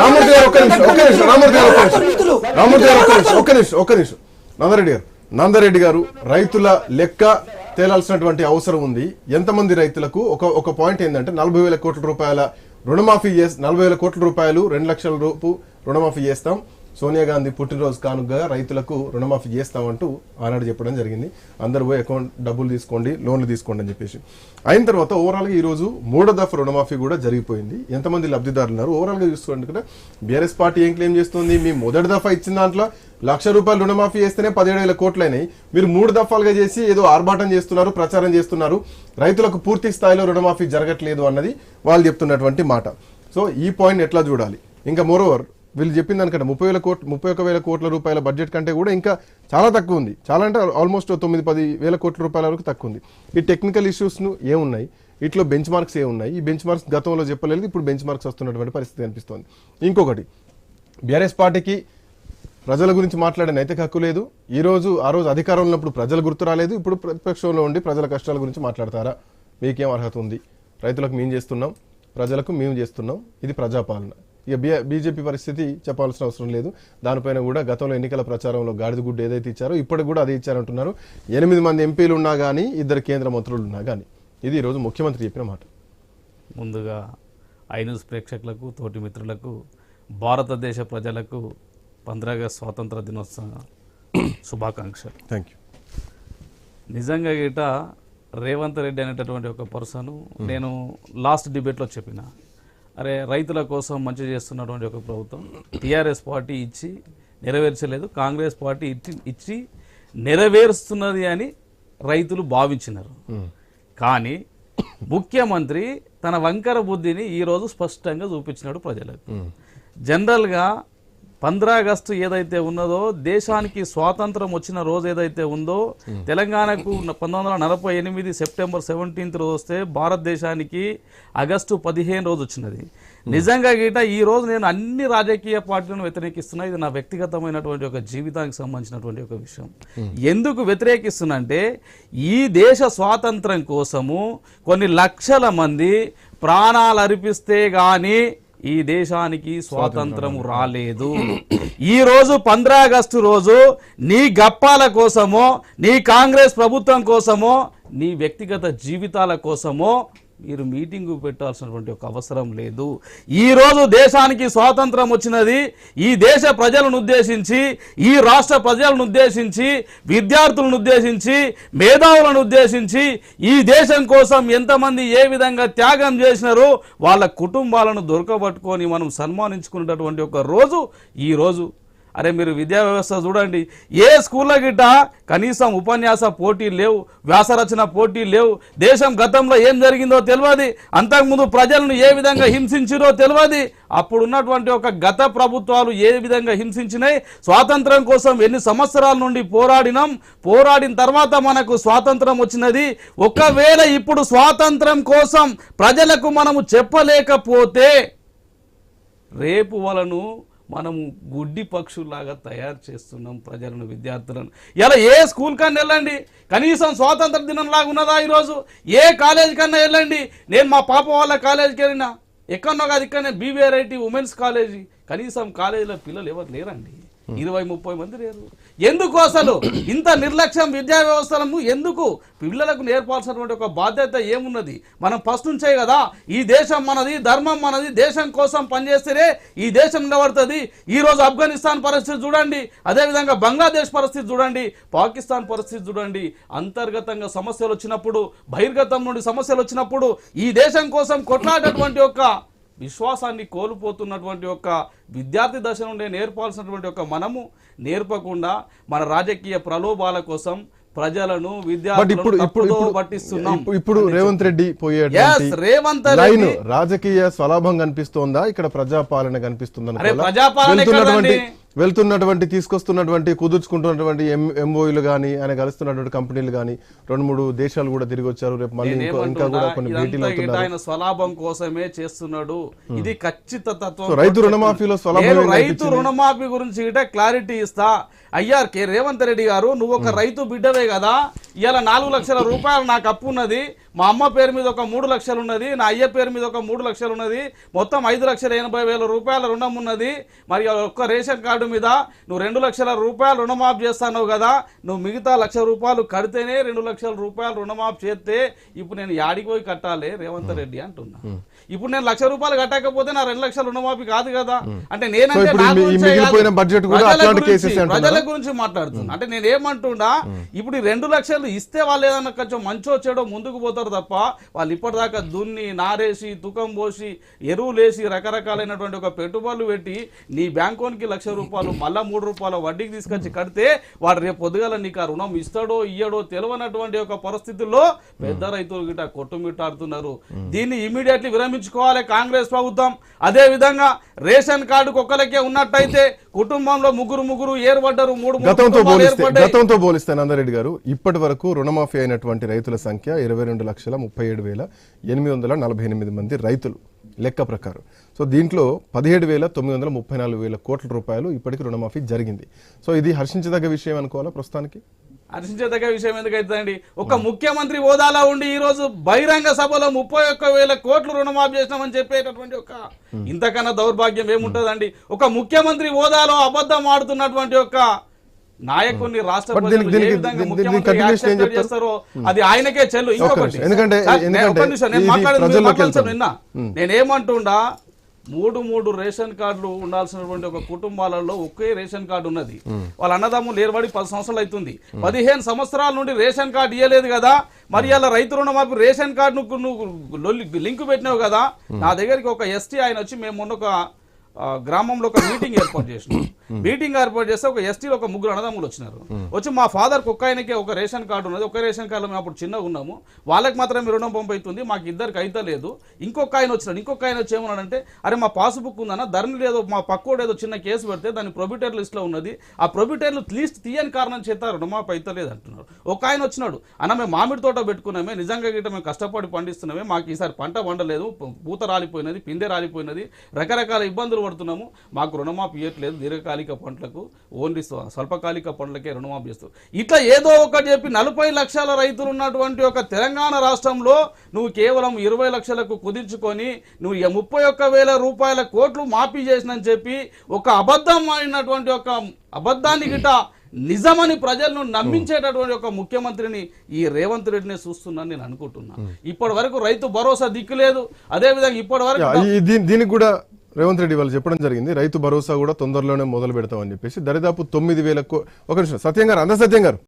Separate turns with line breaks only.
రామూర్తి గారు ఒక్క నిమిషం ఒక్క నిమిషం రామూర్తి గారు ఒక్క నిమిషం. రామూర్తి గారు ఒక్క నిమిషం ఒక్క నిమిషం ఒక్క నిమిషం. నందరెడ్డి గారు నందరెడ్డి గారు రైతుల లెక్క తేలాల్సినటువంటి అవసరం ఉంది. ఎంతమంది రైతులకు? ఒక ఒక పాయింట్ ఏంటంటే నలభై వేల కోట్ల రూపాయల రుణమాఫీ చేసి నలభై వేల కోట్ల రూపాయలు రెండు లక్షల రూపు రుణమాఫీ చేస్తాం. సోనియా గాంధీ పుట్టినరోజు కానుకగా రైతులకు రుణమాఫీ చేస్తామంటూ ఆనాడు చెప్పడం జరిగింది. అందరు పోయి అకౌంట్ డబ్బులు తీసుకోండి లోన్లు తీసుకోండి అని చెప్పేసి. అయిన తర్వాత ఓవరాల్గా ఈ రోజు మూడో దఫా రుణమాఫీ కూడా జరిగిపోయింది. ఎంతమంది లబ్ధిదారులు ఉన్నారు? ఓవరాల్గా చూసుకోండి కదా బీఆర్ఎస్ పార్టీ ఏం క్లెయిమ్ చేస్తుంది? మీ మొదటి దఫా ఇచ్చిన దాంట్లో లక్ష రూపాయలు రుణమాఫీ చేస్తేనే పదిహేడు వేల కోట్లైనాయి. మీరు మూడు దఫాలుగా చేసి ఏదో ఆర్భాటం చేస్తున్నారు ప్రచారం చేస్తున్నారు. రైతులకు పూర్తి స్థాయిలో రుణమాఫీ జరగట్లేదు అన్నది వాళ్ళు చెప్తున్నటువంటి మాట. సో ఈ పాయింట్ ఎట్లా చూడాలి? ఇంకా మోరోవర్ వీళ్ళు చెప్పిన దానికంటే ముప్పై వేల కోట్ ముప్పై ఒక వేల కోట్ల రూపాయల బడ్జెట్ కంటే కూడా ఇంకా చాలా తక్కువ ఉంది. చాలా అంటే ఆల్మోస్ట్ తొమ్మిది పది వేల కోట్ల రూపాయల వరకు తక్కువ ఉంది. ఈ టెక్నికల్ ఇష్యూస్ను ఏమున్నాయి ఇట్లో బెంచ్ మార్క్స్ ఏమున్నాయి ఈ బెంచ్ మార్క్స్ గతంలో చెప్పలేదు ఇప్పుడు బెంచ్ మార్క్స్ వస్తున్నటువంటి పరిస్థితి కనిపిస్తోంది. ఇంకొకటి బీఆర్ఎస్ పార్టీకి ప్రజల గురించి మాట్లాడే నైతిక హక్కు లేదు. ఈ రోజు ఆ రోజు అధికారంలో ఉన్నప్పుడు ప్రజలు గుర్తు రాలేదు. ఇప్పుడు ప్రతిపక్షంలో ఉండి ప్రజల కష్టాల గురించి మాట్లాడతారా? మీకేం అర్హత ఉంది? రైతులకు మేము చేస్తున్నాం ప్రజలకు మేము చేస్తున్నాం. ఇది ప్రజాపాలన. ఇక బీ బీజేపీ పరిస్థితి చెప్పాల్సిన అవసరం లేదు. దానిపైన కూడా గతంలో ఎన్నికల ప్రచారంలో గాడిద గుడ్డు ఏదైతే ఇచ్చారో ఇప్పటికి కూడా అదే ఇచ్చారంటున్నారు. ఎనిమిది మంది ఎంపీలు ఉన్నా కానీ ఇద్దరు కేంద్ర మంత్రులు ఉన్నా కానీ ఇది ఈరోజు ముఖ్యమంత్రి చెప్పిన మాట.
ముందుగా ఐ న్యూస్ ప్రేక్షకులకు తోటి మిత్రులకు భారతదేశ ప్రజలకు పంద్రాగస్ట్ స్వాతంత్ర దినోత్సవ శుభాకాంక్షలు.
థ్యాంక్ యూ
నిజంగా గిట రేవంత్ రెడ్డి అనేటటువంటి ఒక పర్సన్ నేను లాస్ట్ డిబేట్లో చెప్పిన. అరే రైతుల కోసం మంచి చేస్తున్నటువంటి ఒక ప్రభుత్వం. టీఆర్ఎస్ పార్టీ ఇచ్చి నెరవేర్చలేదు. కాంగ్రెస్ పార్టీ ఇచ్చి ఇచ్చి నెరవేరుస్తున్నది అని రైతులు భావించినారు. కానీ ముఖ్యమంత్రి తన వంకర బుద్ధిని ఈరోజు స్పష్టంగా చూపించినాడు ప్రజలకు. జనరల్గా పంద్రా ఆగస్టు ఏదైతే ఉన్నదో దేశానికి స్వాతంత్రం వచ్చిన రోజు ఏదైతే ఉందో తెలంగాణకు పంతొమ్మిది వందల నలభై ఎనిమిది సెప్టెంబర్ సెవెంటీన్త్ రోజు వస్తే భారతదేశానికి ఆగస్టు పదిహేను రోజు వచ్చినది. నిజంగా గీట ఈ రోజు నేను అన్ని రాజకీయ పార్టీలను వ్యతిరేకిస్తున్నా. ఇది నా వ్యక్తిగతమైనటువంటి ఒక జీవితానికి సంబంధించినటువంటి ఒక విషయం. ఎందుకు వ్యతిరేకిస్తున్నా అంటే ఈ దేశ స్వాతంత్రం కోసము కొన్ని లక్షల మంది ప్రాణాలు అర్పిస్తే గాని ఈ దేశానికి స్వాతంత్రం రాలేదు. ఈ రోజు పంద్రా ఆగస్టు రోజు నీ గప్పాల కోసమో నీ కాంగ్రెస్ ప్రభుత్వం కోసమో నీ వ్యక్తిగత జీవితాల కోసమో మీరు మీటింగు పెట్టాల్సినటువంటి ఒక అవసరం లేదు. ఈ రోజు దేశానికి స్వాతంత్రం వచ్చినది ఈ దేశ ప్రజలను ఉద్దేశించి ఈ రాష్ట్ర ప్రజలను ఉద్దేశించి విద్యార్థులను ఉద్దేశించి మేధావులను ఉద్దేశించి ఈ దేశం కోసం ఎంతమంది ఏ విధంగా త్యాగం చేసినారో వాళ్ళ కుటుంబాలను దొరకబట్టుకొని మనం సన్మానించుకునేటటువంటి ఒక రోజు ఈ రోజు అరే మీరు విద్యా వ్యవస్థ చూడండి ఏ స్కూల్లో గిట్ట కనీసం ఉపన్యాస పోటీలు లేవు వ్యాసరచన పోటీలు లేవు దేశం గతంలో ఏం జరిగిందో తెలియదు అంతకుముందు ప్రజలను ఏ విధంగా హింసించిరో తెలియదు. అప్పుడు ఉన్నటువంటి ఒక గత ప్రభుత్వాలు ఏ విధంగా హింసించినాయి స్వాతంత్రం కోసం ఎన్ని సంవత్సరాల నుండి పోరాడినాం పోరాడిన తర్వాత మనకు స్వాతంత్రం వచ్చినది. ఒకవేళ ఇప్పుడు స్వాతంత్రం కోసం ప్రజలకు మనము చెప్పలేకపోతే రేపు వలను మనము గుడ్డి పక్షుల్లాగా తయారు చేస్తున్నాం ప్రజలను విద్యార్థులను. ఇలా ఏ స్కూల్ కన్నా వెళ్ళండి? కనీసం స్వాతంత్ర దినం లాగా ఉన్నదా ఈరోజు? ఏ కాలేజ్ కన్నా వెళ్ళండి? నేను మా పాప వాళ్ళ కాలేజీకి వెళ్ళినా. ఎక్కడో కాదు ఇక్కడ బీవీఆర్ఐటి ఉమెన్స్ కాలేజీ. కనీసం కాలేజీలో పిల్లలు ఎవరు లేరండి? ఇరవై ముప్పై మంది లేరు. ఎందుకు అసలు? ఇంత నిర్లక్ష్యం విద్యా వ్యవస్థలను ఎందుకు? పిల్లలకు నేర్పాల్సినటువంటి ఒక బాధ్యత ఏమున్నది? మనం ఫస్ట్ నుంచే కదా. ఈ దేశం మనది ధర్మం మనది దేశం కోసం పనిచేస్తేనే ఈ దేశం నిలబడుతుంది. ఈరోజు ఆఫ్ఘనిస్తాన్ పరిస్థితి చూడండి అదేవిధంగా బంగ్లాదేశ్ పరిస్థితి చూడండి పాకిస్తాన్ పరిస్థితి చూడండి. అంతర్గతంగా సమస్యలు వచ్చినప్పుడు బహిర్గతం నుండి సమస్యలు వచ్చినప్పుడు ఈ దేశం కోసం కొట్లాడేటువంటి ఒక విశ్వాసాన్ని కోల్పోతున్నటువంటి ఒక విద్యార్థి దశ నుండే నేర్పాల్సినటువంటి ఒక మనము నేర్పకుండా మన రాజకీయ ప్రలోభాల కోసం ప్రజలను విద్యార్థులను పట్టిస్తున్నాం.
ఇప్పుడు- రేవంత్ రెడ్డి పోయేటువంటి
రేవంత్
లైన్ రాజకీయ స్వలాభం కనిపిస్తోందా? ఇక్కడ ప్రజాపాలన కనిపిస్తుందా
ప్రజాపాలన
వెళ్తున్నటువంటి తీసుకొస్తున్నటువంటి కుదుర్చుకుంటున్నటువంటి ఎంఓయూలు కానీ ఆయన కలుస్తున్నటువంటి కంపెనీలు కానీ రెండు మూడు దేశాలు కూడా తిరిగి వచ్చారు. రేపు మళ్ళీ ఇంకో కూడా కొన్ని భేటీలు
ఆయన స్వలాభం కోసమే చేస్తున్నాడు? ఇది ఖచ్చితత్వం.
రైతు రుణమాఫీలో స్వలాభం
రైతు? రుణమాఫీ గురించి క్లారిటీ ఇస్తా. అయ్యా కే రేవంత్ రెడ్డి గారు నువ్వు ఒక రైతు బిడ్డవే కదా. ఇవాళ నాలుగు లక్షల రూపాయలు నాకు అప్పు ఉన్నది మా అమ్మ పేరు మీద ఒక మూడు లక్షలు ఉన్నది నా అయ్య పేరు మీద ఒక మూడు లక్షలు ఉన్నది మొత్తం ఐదు లక్షల ఎనభై వేల రూపాయల రుణం ఉన్నది. మరి ఒక్క రేషన్ కార్డు మీద నువ్వు రెండు లక్షల రూపాయలు రుణమాఫ్ చేస్తావు కదా నువ్వు మిగతా లక్ష రూపాయలు కడితేనే రెండు లక్షల రూపాయలు రుణమాఫ్ చేస్తే ఇప్పుడు నేను యాడికి పోయి కట్టాలి రేవంత్ రెడ్డి అంటున్నా. ఇప్పుడు నేను లక్ష రూపాయలు కట్టకపోతే నా రెండు లక్షల రుణమాఫీ కాదు కదా. అంటే నేనంటే ప్రజల గురించి- మాట్లాడుతున్నా. అంటే నేను ఏమంటున్నా ఇప్పుడు ఈ రెండు లక్షలు ఇస్తే వాళ్ళు ఏదన్నా కొంచెం మంచో చెడో ముందుకు పోతారు తప్ప వాళ్ళు ఇప్పటిదాకా దున్ని నారేసి తుకం పోసి ఎరువులేసి రకరకాలైనటువంటి ఒక పెట్టుబడులు పెట్టి నీ బ్యాంకోనికి లక్ష రూపాయలు మళ్ళా మూడు రూపాయల వడ్డీకి తీసుకొచ్చి కడితే వాడు రేపు పొద్దుగాల నీకు ఆ రుణం ఇస్తాడో ఇయ్యడో తెలియనటువంటి ఒక పరిస్థితుల్లో పెద్ద రైతులు గిట్ట కొట్టుమిట్టాడుతున్నారు దీన్ని ఇమీడియట్లీ విరమించుకోవాలి కాంగ్రెస్ ప్రభుత్వం అదే విధంగా రేషన్ కార్డు ఒక్కలకే ఉన్నట్టయితే కుటుంబంలో ముగ్గురు ముగ్గురు ఏర్పడ్డారు మూడు
గతంతో పోలిస్తే. గతంతో పోలిస్తే నందరెడ్డి గారు ఇప్పటి వరకు రుణమాఫీ అయినటువంటి రైతుల సంఖ్య ఇరవై రెండు లక్షల ముప్పై ఏడు వేల ఎనిమిది వందల నలభై ఎనిమిది మంది రైతులు లెక్క ప్రకారం. సో దీంట్లో పదిహేడు వేల తొమ్మిది వందల ముప్పై నాలుగు వేల కోట్ల రూపాయలు ఇప్పటికి రుణమాఫీ జరిగింది. సో ఇది హర్షించదగ్గ విషయం అనుకోవాలా ప్రస్తుతానికి?
హర్షించదగ్గ విషయం ఎందుకైతుందండి ఒక ముఖ్యమంత్రి హోదాలో ఉండి ఈ రోజు బహిరంగ సభలో ముప్పై ఒక్క వేల కోట్లు రుణమాఫీ చేసినామని చెప్పేటటువంటి ఒక ఇంతకన్నా దౌర్భాగ్యం ఏముంటదండి? ఒక ముఖ్యమంత్రి హోదాలో అబద్ధం ఆడుతున్నటువంటి ఒక నాయకుడిని రాష్ట్ర ఏం accept
చెప్తారు?
చేస్తారో అది ఆయనకే చెల్లు. ఇంకొకటి. నిన్న నేనేమంటుండా మూడు మూడు రేషన్ కార్డులు ఉండాల్సినటువంటి ఒక కుటుంబాలలో ఒకే రేషన్ కార్డు ఉన్నది. వాళ్ళ అన్నదమ్ములు ఏర్పడి పది సంవత్సరాలు అవుతుంది. పదిహేను సంవత్సరాల నుండి రేషన్ కార్డు ఇవ్వలేదు కదా మరి అలా రైతు రుణమాఫీ రేషన్ కార్డు నువ్వు లింక్ పెట్టినావు కదా నా దగ్గరికి ఒక ఎస్టీ ఆయన వచ్చి మేము మొన్న ఒక గ్రామంలో ఒక మీటింగ్ ఏర్పాటు చేసినాం. మీటింగ్ ఏర్పాటు చేస్తే ఒక ఎస్టీలో ఒక ముగ్గురు అన్నదమ్ములు వచ్చినారు. వచ్చి మా ఫాదర్ ఒక్క ఆయనకే ఒక రేషన్ కార్డు ఉన్నది. ఒక రేషన్ కార్డులో మేము అప్పుడు చిన్నగా ఉన్నాము. వాళ్ళకి మాత్రమే రుణం పంపవుతుంది మాకు ఇద్దరికి అయితే లేదు. ఇంకొక ఆయన వచ్చినాడు. ఇంకొక ఆయన వచ్చి ఏమన్నాడంటే అరే మా పాస్బుక్ ఉందన్న ధరని లేదో మా పక్కోడు ఏదో చిన్న కేసు పెడితే దాని ప్రొబిటర్ లిస్ట్లో ఉన్నది. ఆ ప్రొబిటర్లు లిస్ట్ తీయని కారణం చేత అయితే లేదు అంటున్నారు. ఒక ఆయన వచ్చినాడు. అన్న మేము మామిడి తోట పెట్టుకున్నామే. నిజంగా గిట్ట మేము కష్టపడి పండిస్తున్నామే. మాకు ఈసారి పంట పండలేదు. పూత రాలిపోయినది పిందె రాలిపోయినది. రకరకాల ఇబ్బందులు పడుతున్నాము. మాకు రుణమాఫీ ఇవ్వట్లేదు దీర్ఘకాలిక పంటలకు ఓన్లీ స్వ- స్వల్పకాలిక పంటలకే రుణమాఫీ చేస్తావు ఇట్లా ఏదో ఒకటి చెప్పి నలభై లక్షల రైతులు ఉన్నటువంటి ఒక తెలంగాణ రాష్ట్రంలో నువ్వు కేవలం ఇరవై లక్షలకు కుదించుకొని నువ్వు ముప్పై ఒక్క వేల రూపాయల కోట్లు మాఫీ చేసినని చెప్పి ఒక అబద్ధం అయినటువంటి ఒక అబద్ధాన్ని గిట నిజమని ప్రజలను నమ్మించేటటువంటి ఒక ముఖ్యమంత్రిని ఈ రేవంత్ రెడ్డిని చూస్తున్నాను నేను అనుకుంటున్నా. ఇప్పటి వరకు రైతు భరోసా దిక్కు లేదు. అదేవిధంగా ఇప్పటి వరకు
దీనికి కూడా రేవంత్ రెడ్డి వాళ్ళు చెప్పడం జరిగింది రైతు భరోసా కూడా తొందరలోనే మొదలు పెడతామని చెప్పేసి దరిదాపు తొమ్మిది వేల ఒక నిమిషం సత్యం గారు అంద సత్యం గారు.